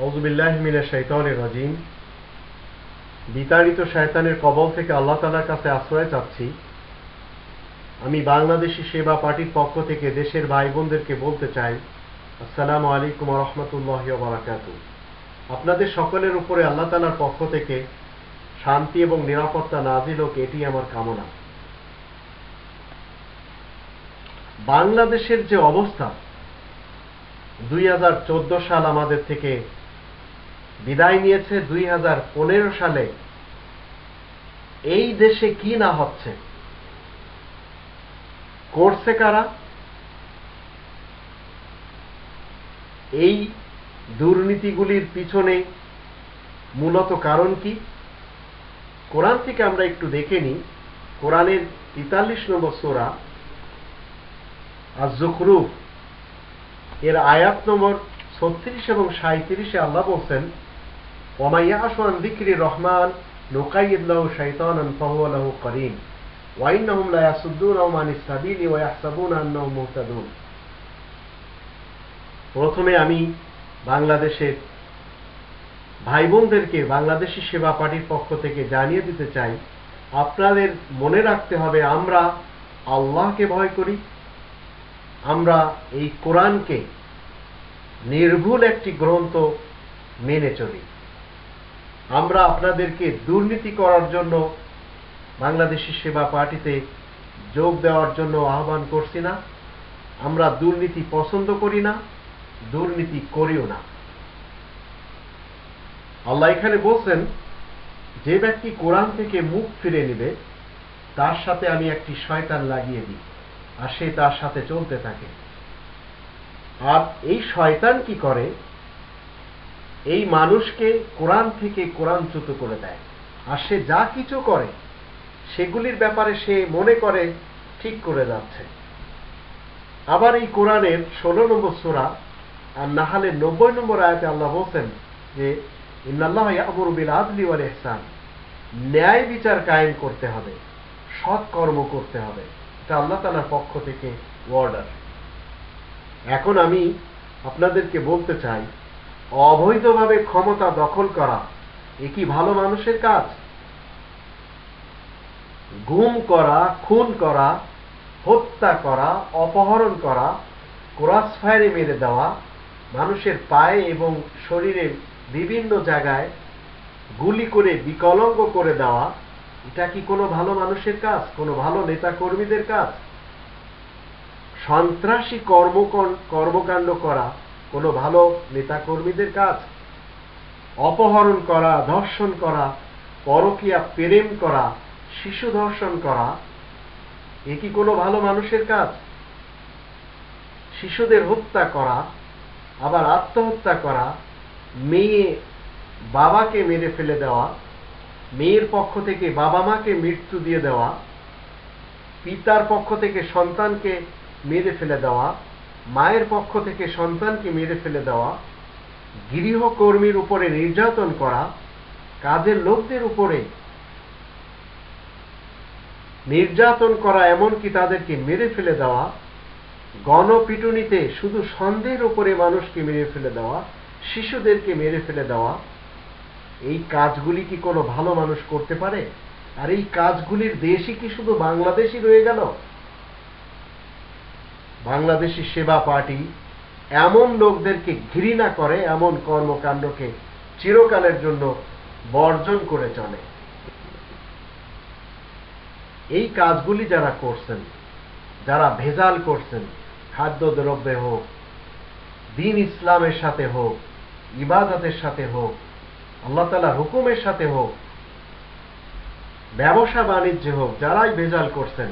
রাজিম। বিতাড়িত শয়তানের কবল থেকে আল্লাহ তালার কাছে আশ্রয় চাচ্ছি। আমি বাংলাদেশি সেবা পার্টির পক্ষ থেকে দেশের ভাই বোনদেরকে বলতে চাই, আসসালামু আলাইকুম রহমতুল্লাহ বারাকাতু। আপনাদের সকলের উপরে আল্লাহ তালার পক্ষ থেকে শান্তি এবং নিরাপত্তা নাজিল হোক, এটি আমার কামনা। বাংলাদেশের যে অবস্থা, দুই হাজার চোদ্দ সাল আমাদের থেকে বিদায় নিয়েছে দুই হাজার পনেরো সালে। এই দেশে কি না হচ্ছে? করছে কারা? এই দুর্নীতিগুলির পিছনে মূলত কারণ কি? কোরআন থেকে আমরা একটু দেখে নিই। কোরআনের তেতাল্লিশ নম্বর সোরা আর জখরুফ এর আয়াত নম্বর ছত্রিশ এবং সাঁত্রিশে আল্লাহ বলছেন ওমাইয়া আসমান দিক্রি রহমান নোকাইদুল্লাহ শৈতান ফাহুয়ালাহ করিম ওয়াইন্নাহুম লা ইয়াসুদ্দুনাহুম আনিস সাবিলি ওয়া ইয়াহসাবুনা আন্নাহুম মুহতাদুন প্রথমে আমি বাংলাদেশের ভাই বোনদেরকে বাংলাদেশি সেবা পার্টির পক্ষ থেকে জানিয়ে দিতে চাই, আপনাদের মনে রাখতে হবে আমরা আল্লাহকে ভয় করি, আমরা এই কোরআনকে নির্ভুল একটি গ্রন্থ মেনে চলি। আমরা আপনাদেরকে দুর্নীতি করার জন্য বাংলাদেশি সেবা পার্টিতে যোগ দেওয়ার জন্য আহ্বান করছি না। আমরা দুর্নীতি পছন্দ করি না, দুর্নীতি করিও না। আল্লাহ এখানে বলছেন, যে ব্যক্তি কোরআন থেকে মুখ ফিরে নেবে, তার সাথে আমি একটি শয়তান লাগিয়ে দিই, আর সে তার সাথে চলতে থাকে। আর এই শয়তান কি করে? এই মানুষকে কোরআন থেকে কোরআনচ্যুত করে দেয়। আর সে যা কিছু করে, সেগুলির ব্যাপারে সে মনে করে, ঠিক করে যাচ্ছে। আবার এই কোরআনের ষোলো নম্বর সোরা আর নাহালের নব্বই নম্বর আয়াতে আল্লাহ বলছেন যে, ইন্নাল্লাহ ইয়ামুরু বিল আদলি ওয়াল ইহসান। ন্যায় বিচার কায়েম করতে হবে, সৎ কর্ম করতে হবে। এটা আল্লাহ তালার পক্ষ থেকে অর্ডার এখন আমি আপনাদেরকে বলতে চাই অবৈধভাবে ক্ষমতা দখল করা, এ কি ভালো মানুষের কাজ? গুম করা, খুন করা, হত্যা করা, অপহরণ করা ক্রস ফায়ারে মেরে দেওয়া, মানুষের পায়ে এবং শরীরের বিভিন্ন জায়গায় গুলি করে, বিকলঙ্গ করে দেওয়া, এটা কি কোনো ভালো মানুষের কাজ? কোনো ভালো নেতা কর্মীদের কাজ? সন্ত্রাসী কর্ম কর্মকাণ্ড করা কোনো ভালো নেতা কর্মীদের কাজ? অপহরণ করা, ধর্ষণ করা, পরকিয়া প্রেম করা, শিশু ধর্ষণ করা, এ কি কোনো ভালো মানুষের কাজ? শিশুদের হত্যা করা, আবার আত্মহত্যা করা, মেয়ে বাবাকে মেরে ফেলে দেওয়া, মেয়ের পক্ষ থেকে বাবা মাকে মৃত্যু দিয়ে দেওয়া, পিতার পক্ষ থেকে সন্তানকে মেরে ফেলে দেওয়া মায়ের পক্ষ থেকে সন্তানকে মেরে ফেলে দেওয়া, গৃহকর্মীর উপরে নির্যাতন করা, কাজের লোকদের উপরে নির্যাতন করা, এমনকি তাদেরকে মেরে ফেলে দেওয়া, গণপিটুনিতে শুধু সন্দেহের উপরে মানুষকে মেরে ফেলে দেওয়া, শিশুদেরকে মেরে ফেলে দেওয়া, এই কাজগুলি কি কোনো ভালো মানুষ করতে পারে? আর এই কাজগুলির দেশই কি শুধু বাংলাদেশই রয়ে গেল? বাংলাদেশি সেবা পার্টি এমন লোকদেরকে ঘৃণা করে, এমন কর্মকাণ্ডকে চিরকালের জন্য বর্জন করে চলে। এই কাজগুলি যারা করছেন, যারা ভেজাল করছেন, খাদ্যদ্রব্যে হোক, দিন ইসলামের সাথে হোক, ইবাদতের সাথে হোক, আল্লাহ তালা হুকুমের সাথে হোক ব্যবসা বাণিজ্যে হোক, যারাই ভেজাল করছেন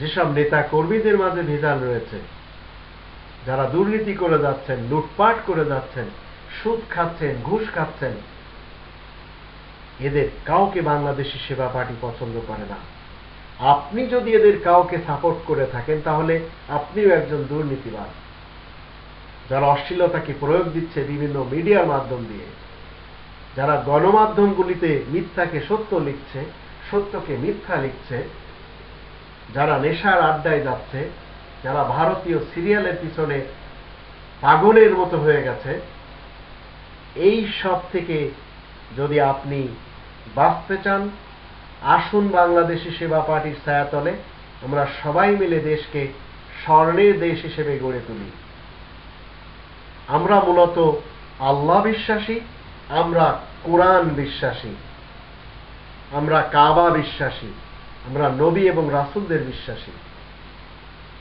যেসব নেতা কর্মীদের মাঝে ভেজাল রয়েছে, যারা দুর্নীতি করে যাচ্ছেন, লুটপাট করে যাচ্ছেন, সুদ খাচ্ছেন, ঘুষ খাচ্ছেন, এদের কাউকে বাংলাদেশি সেবা পার্টি পছন্দ করে না। আপনি যদি এদের কাউকে সাপোর্ট করে থাকেন, তাহলে আপনিও একজন দুর্নীতিবাদ যারা অশ্লীলতাকে প্রয়োগ দিচ্ছে বিভিন্ন মিডিয়ার মাধ্যম দিয়ে, যারা গণমাধ্যমগুলিতে মিথ্যাকে সত্য লিখছে, সত্যকে মিথ্যা লিখছে যারা নেশার আড্ডায় যাচ্ছে, যারা ভারতীয় সিরিয়ালের পিছনে পাগলের মতো হয়ে গেছে, এই সব থেকে যদি আপনি বাঁচতে চান, আসুন বাংলাদেশি সেবা পার্টির ছায়াতলে, আমরা সবাই মিলে দেশকে স্বর্ণের দেশ হিসেবে গড়ে তুলি। আমরা মূলত আল্লাহ বিশ্বাসী, আমরা কোরআন বিশ্বাসী, আমরা কাবা বিশ্বাসী। আমরা নবী এবং রাসুলদের বিশ্বাসী।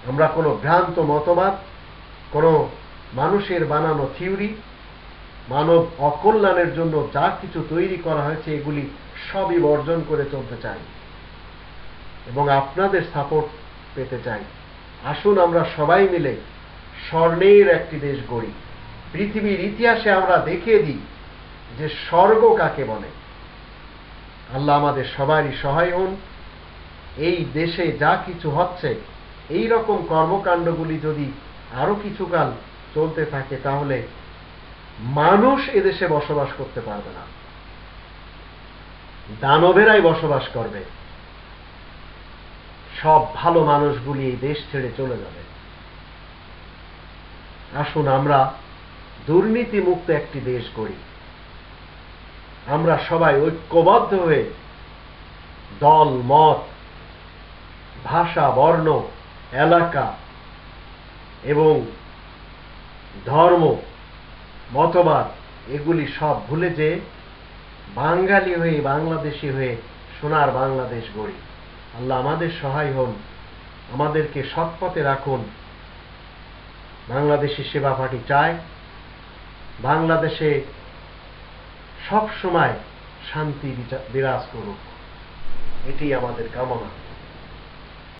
আমরা কোনো ভ্রান্ত মতবাদ, কোনো মানুষের বানানো থিওরি, মানব অকল্যাণের জন্য যা কিছু তৈরি করা হয়েছে, এগুলি সবই বর্জন করে চলতে চাই এবং আপনাদের সাপোর্ট পেতে চাই। আসুন আমরা সবাই মিলে স্বর্ণের একটি দেশ গড়ি। পৃথিবীর ইতিহাসে আমরা দেখিয়ে দিই যে স্বর্গ কাকে বলে। আল্লাহ আমাদের সবারই সহায় হন। এই দেশে যা কিছু হচ্ছে, এই রকম কর্মকাণ্ডগুলি যদি আরও কিছুকাল চলতে থাকে, তাহলে মানুষ এদেশে বসবাস করতে পারবে না। দানবেরাই বসবাস করবে। সব ভালো মানুষগুলি এই দেশ ছেড়ে চলে যাবে। আসুন আমরা দুর্নীতিমুক্ত একটি দেশ করি আমরা সবাই ঐক্যবদ্ধ হয়ে দল, মত ভাষা, বর্ণ, এলাকা এবং ধর্ম, মতবাদ, এগুলি সব ভুলে যে বাঙালি হয়ে, বাংলাদেশি হয়ে সোনার বাংলাদেশ গড়ি। আল্লাহ আমাদের সহায় হন, আমাদেরকে সৎপথে রাখুন। বাংলাদেশি সেবা পার্টি চায়। বাংলাদেশে সব সময় শান্তি বিরাজ করুক। এটি আমাদের কামনা।